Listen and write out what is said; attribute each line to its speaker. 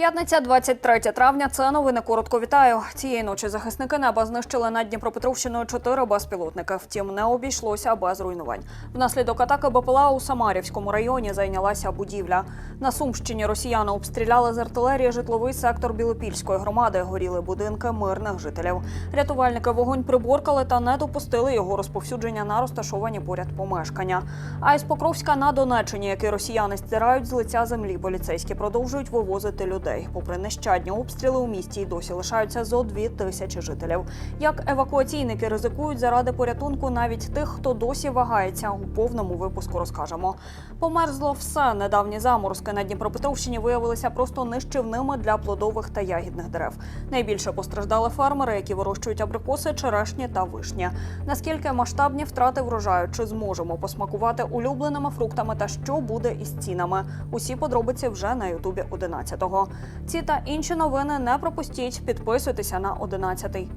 Speaker 1: П'ятниця, 23 травня. Це новини. Коротко вітаю. Цієї ночі захисники неба знищили над Дніпропетровщиною чотири безпілотники. Втім, не обійшлося без руйнувань. Внаслідок атаки БПЛА у Самарівському районі зайнялася будівля. На Сумщині росіяни обстріляли з артилерії житловий сектор Білопільської громади. Горіли будинки мирних жителів. Рятувальники вогонь приборкали та не допустили його розповсюдження на розташовані поряд помешкання. А із Покровська на Донеччині, які росіяни стирають з лиця землі, поліцейські продовжують вивозити людей. Попри нещадні обстріли у місті, досі лишаються зо дві тисячі жителів. Як евакуаційники ризикують заради порятунку навіть тих, хто досі вагається. У повному випуску розкажемо. Померзло все. Недавні заморозки на Дніпропетровщині виявилися просто нищівними для плодових та ягідних дерев. Найбільше постраждали фермери, які вирощують абрикоси, черешні та вишні. Наскільки масштабні втрати врожаю? Чи зможемо посмакувати улюбленими фруктами та що буде із цінами? Усі подробиці вже на Ютубі 11-го. Ці та інші новини не пропустіть. Підписуйтеся на 11-й.